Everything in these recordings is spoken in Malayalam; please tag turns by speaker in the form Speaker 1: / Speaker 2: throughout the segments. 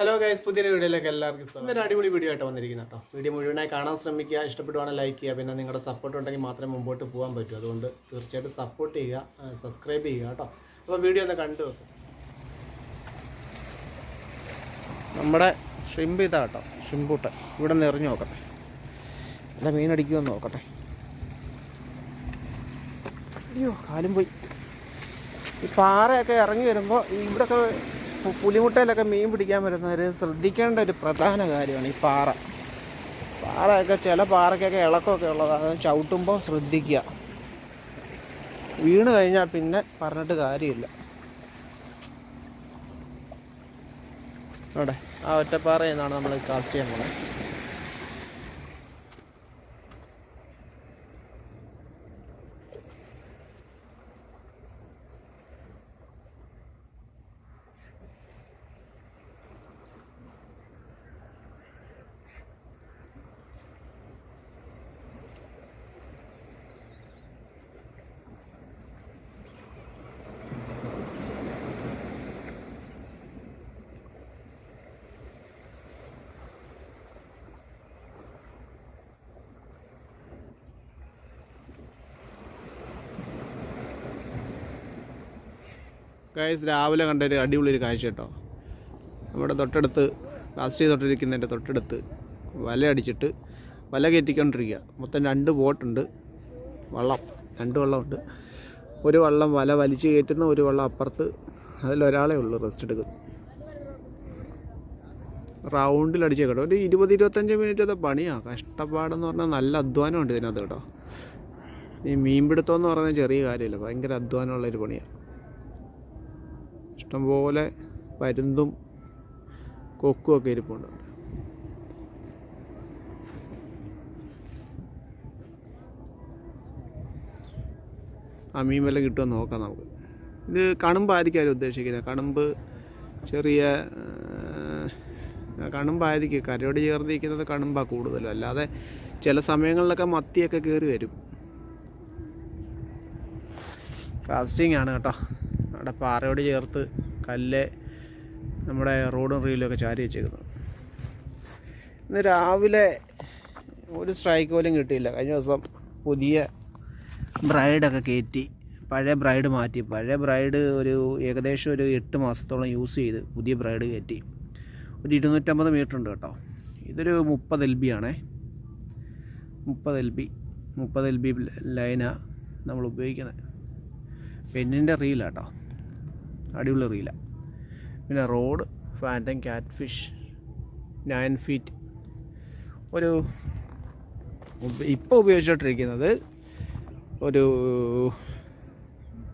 Speaker 1: ഹലോ ഗൈസ് പുതിയൊരു വീഡിയോയിലേക്ക് എല്ലാവർക്കും സ്വാഗതം. അടിപൊളി വീഡിയോ ആയിട്ട് വന്നിരിക്കുന്നത് കേട്ടോ. വീഡിയോ മുഴുവനായി കാണാൻ ശ്രമിക്കുക ഇഷ്ടപ്പെടുവാണെങ്കിൽ ലൈക്ക് ചെയ്യുക പിന്നെ നിങ്ങളുടെ സപ്പോർട്ട് ഉണ്ടെങ്കിൽ മാത്രമേ മുമ്പോട്ട് പോകാൻ പറ്റൂ. അതുകൊണ്ട് തീർച്ചയായിട്ടും സപ്പോർട്ട് ചെയ്യുക സബ്സ്ക്രൈബ് ചെയ്യുക കേട്ടോ. അപ്പോൾ വീഡിയോ ഒന്ന് കണ്ടു വെക്കും നമ്മുടെ ഷ്രിമ്പ് ഇതാ കേട്ടോ ഷ്രിമ്പൂട്ട് ഇവിടെ നിന്ന് എറിഞ്ഞു നോക്കട്ടെ. അല്ല മീനടിക്കുമെന്ന് നോക്കട്ടെ. അയ്യോ കാലും പോയി. ഈ പാറയൊക്കെ ഇറങ്ങി വരുമ്പോൾ ഇവിടെയൊക്കെ പുലിമുട്ടയിലൊക്കെ മീൻ പിടിക്കാൻ വരുന്നവർ ശ്രദ്ധിക്കേണ്ട ഒരു പ്രധാന കാര്യമാണ് ഈ പാറ. പാറയൊക്കെ ചില പാറയ്ക്കൊക്കെ ഇളക്കമൊക്കെ ഉള്ളതാണ്. ചവിട്ടുമ്പോൾ ശ്രദ്ധിക്കുക. വീണ് കഴിഞ്ഞാൽ പിന്നെ പറഞ്ഞിട്ട് കാര്യമില്ല. അവിടെ ആ ഒറ്റപ്പാറയിൽ നിന്നാണ് നമ്മൾ കാസ്റ്റ് ചെയ്യുന്നത് ഗൈസ് രാവിലെ കണ്ട ഒരു അടിപൊളി ഒരു കാഴ്ച കേട്ടോ. നമ്മുടെ തൊട്ടടുത്ത് കാസ്റ്റ് തൊട്ടിരിക്കുന്നതിന്റെ തൊട്ടടുത്ത് വല അടിച്ചിട്ട് വല കയറ്റിക്കൊണ്ടിരിക്കുക. മൊത്തം രണ്ട് ബോട്ടുണ്ട്. വള്ളം രണ്ട് വള്ളമുണ്ട്. ഒരു വള്ളം വല വലിച്ചു കയറ്റുന്ന ഒരു വള്ളം അപ്പുറത്ത് അതിലൊരാളേ ഉള്ളൂ റെസ്റ്റ് എടുക്കുന്നു റൗണ്ടിൽ അടിച്ചേ കേട്ടോ. ഒരു ഇരുപത് ഇരുപത്തഞ്ച് മിനിറ്റ് അത് പണിയാണ് കഷ്ടപ്പാടെന്ന് പറഞ്ഞാൽ നല്ല അധ്വാനമുണ്ട് ഇതിനകത്ത് കേട്ടോ. ഈ മീൻപിടുത്തം എന്ന് പറയുന്നത് ചെറിയ കാര്യമില്ല. ഭയങ്കര അധ്വാനമുള്ളൊരു പണിയാണ് ഇഷ്ടംപോലെ പരുന്തും കൊക്കും ഒക്കെ ഇരിപ്പുണ്ട്. ആ മീൻ വല്ല കിട്ടുമെന്ന് നോക്കാം നമുക്ക്. ഇത് കണുമ്പായിരിക്കും അവർ ഉദ്ദേശിക്കുന്നത്. കണുമ്പ് ചെറിയ കണുമ്പായിരിക്കും. കരയോട് ചേർന്നിരിക്കുന്നത് കണുമ്പാണ് കൂടുതലും. അല്ലാതെ ചില സമയങ്ങളിലൊക്കെ മത്തിയൊക്കെ കയറി വരും. കാസ്റ്റിംഗ് ആണ് കേട്ടോ. അവിടെ പാറയോട് ചേർത്ത് കല്ല് നമ്മുടെ റോഡും റീലും ഒക്കെ ചാരി വെച്ചേക്കുന്നത് ഇന്ന് രാവിലെ ഒരു സ്ട്രൈക്ക് പോലും കിട്ടിയില്ല. കഴിഞ്ഞ ദിവസം പുതിയ ബ്രൈഡൊക്കെ കയറ്റി. പഴയ ബ്രൈഡ് മാറ്റി. പഴയ ബ്രൈഡ് ഒരു ഏകദേശം ഒരു എട്ട് മാസത്തോളം യൂസ് ചെയ്ത് പുതിയ ബ്രൈഡ് കയറ്റി. ഒരു ഇരുന്നൂറ്റമ്പത് മീറ്റർ ഉണ്ട് കേട്ടോ. ഇതൊരു മുപ്പത് എൽ ബി ആണേ. മുപ്പത് എൽ ബി മുപ്പത് എൽ ബി ലൈനാണ് നമ്മൾ ഉപയോഗിക്കുന്നത്. പെന്നിന്റെ റീലാട്ടോ അടിപൊളി റീല. പിന്നെ rod phantom cat fish nine feet. ഒരു ഇപ്പോൾ ഉപയോഗിച്ചോട്ടിരിക്കുന്നത് ഒരു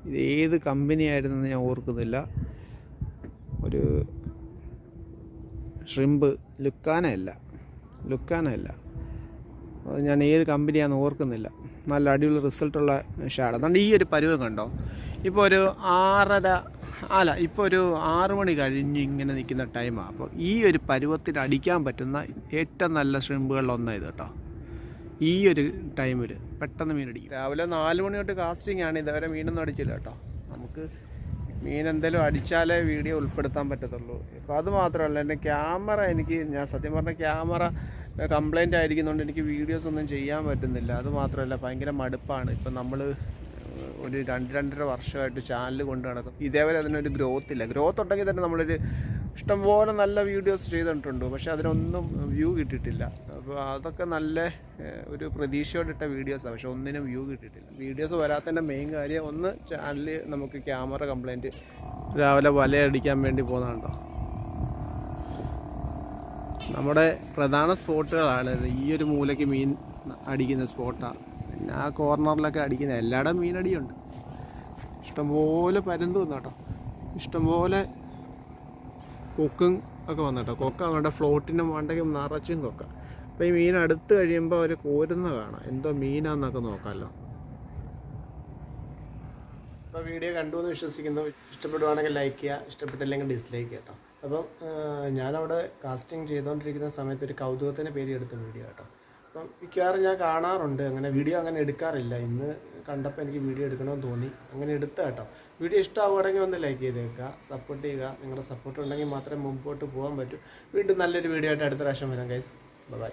Speaker 1: ഇത് ഏത് കമ്പനി ആയിരുന്നെന്ന് ഞാൻ ഓർക്കുന്നില്ല. ഒരു ഷ്രിമ്പ് ലുക്കാനയല്ല അത് ഞാൻ ഏത് കമ്പനിയാണെന്ന് ഓർക്കുന്നില്ല. നല്ല അടിപൊളി റിസൾട്ടുള്ള ഷാഡ് അതുകൊണ്ട് ഈ ഒരു പരുവം കണ്ടോ? ഇപ്പോൾ ഒരു ആറര അല്ല ഇപ്പോൾ ഒരു ആറ് മണി കഴിഞ്ഞ് ഇങ്ങനെ നിൽക്കുന്ന ടൈമാണ് അപ്പോൾ ഈ ഒരു പരുവത്തിൽ അടിക്കാൻ പറ്റുന്ന ഏറ്റവും നല്ല ഷ്രിമ്പുകളിലൊന്നാണ് ഇത് കേട്ടോ. ഈ ഒരു ടൈമിൽ പെട്ടെന്ന് മീൻ അടിക്കും. രാവിലെ നാല് മണി തൊട്ട് കാസ്റ്റിംഗ് ആണ്. ഇതുവരെ മീനൊന്നും അടിച്ചില്ല കേട്ടോ. നമുക്ക് മീൻ എന്തെങ്കിലും അടിച്ചാലേ വീഡിയോ ഉൾപ്പെടുത്താൻ പറ്റത്തുള്ളൂ. ഇപ്പോൾ അത് മാത്രമല്ല എന്റെ ക്യാമറ എനിക്ക് ഞാൻ സത്യം പറഞ്ഞ ക്യാമറ കംപ്ലൈന്റ് ആയിരിക്കുന്നതുകൊണ്ട് എനിക്ക് വീഡിയോസ് ഒന്നും ചെയ്യാൻ പറ്റുന്നില്ല. അത് മാത്രമല്ല ഭയങ്കര മടുപ്പാണ്. ഇപ്പം നമ്മൾ ഒരു രണ്ട് രണ്ടര വർഷമായിട്ട് ചാനൽ കൊണ്ട് നടക്കും. ഇതേവരെ അതിനൊരു ഗ്രോത്ത് ഇല്ല. ഗ്രോത്ത് ഉണ്ടെങ്കിൽ തന്നെ നമ്മളൊരു ഇഷ്ടംപോലെ നല്ല വീഡിയോസ് ചെയ്തിട്ടുണ്ട്. പക്ഷെ അതിനൊന്നും വ്യൂ കിട്ടിയിട്ടില്ല. അപ്പോൾ അതൊക്കെ നല്ല ഒരു പ്രതീക്ഷയോടെ ഇട്ട വീഡിയോസാണ് പക്ഷെ ഒന്നിനും വ്യൂ കിട്ടിയിട്ടില്ല. വീഡിയോസ് വരാത്തതിന്റെ മെയിൻ കാര്യം ഒന്ന് ചാനലിൽ നമുക്ക് ക്യാമറ കംപ്ലൈന്റ് രാവിലെ വലയടിക്കാൻ വേണ്ടി പോകുന്നുണ്ടോ നമ്മുടെ പ്രധാന സ്പോട്ടുകളാണ് ഈ ഒരു മൂലയ്ക്ക് മീൻ അടിക്കുന്ന സ്പോട്ടാണ് പിന്നെ ആ കോർണറിലൊക്കെ അടിക്കുന്ന എല്ലായിടം മീനടിയുണ്ട്. ഇഷ്ടംപോലെ പരുന്ത് വന്നു കേട്ടോ ഇഷ്ടംപോലെ കൊക്കും ഒക്കെ വന്നു കേട്ടോ കൊക്ക അവരുടെ ഫ്ലോട്ടിന്റെ മണ്ടയ്ക്ക് നിറച്ചും കൊക്ക. അപ്പോൾ ഈ മീൻ അടുത്ത് കഴിയുമ്പോൾ അവർ കോരുന്ന കാണാം. എന്തോ മീനാന്നൊക്കെ നോക്കാമല്ലോ അപ്പോൾ വീഡിയോ കണ്ടു എന്ന് വിശ്വസിക്കുന്നു. ഇഷ്ടപ്പെടുവാണെങ്കിൽ ലൈക്ക് ചെയ്യുക. ഇഷ്ടപ്പെട്ടില്ലെങ്കിൽ ഡിസ്ലൈക്ക് കേട്ടോ. അപ്പം ഞാനവിടെ കാസ്റ്റിംഗ് ചെയ്തുകൊണ്ടിരിക്കുന്ന സമയത്ത് ഒരു കൗതുകത്തിന്റെ പേര് എടുത്ത വീഡിയോ കേട്ടോ. അപ്പം മിക്കവാറും ഞാൻ കാണാറുണ്ട്. അങ്ങനെ വീഡിയോ അങ്ങനെ എടുക്കാറില്ല. ഇന്ന് കണ്ടപ്പോൾ എനിക്ക് വീഡിയോ എടുക്കണമെന്ന് തോന്നി. അങ്ങനെ എടുത്ത കേട്ടോ. വീഡിയോ ഇഷ്ടമാവുകയാണെങ്കിൽ ഒന്ന് ലൈക്ക് ചെയ്തേക്കുക. സപ്പോർട്ട് ചെയ്യുക. നിങ്ങളുടെ സപ്പോർട്ട് ഉണ്ടെങ്കിൽ മാത്രമേ മുമ്പോട്ട് പോകാൻ പറ്റൂ. വീണ്ടും നല്ലൊരു വീഡിയോ ആയിട്ട് അടുത്ത പ്രാവശ്യം വരാം ഗൈസ് ബൈ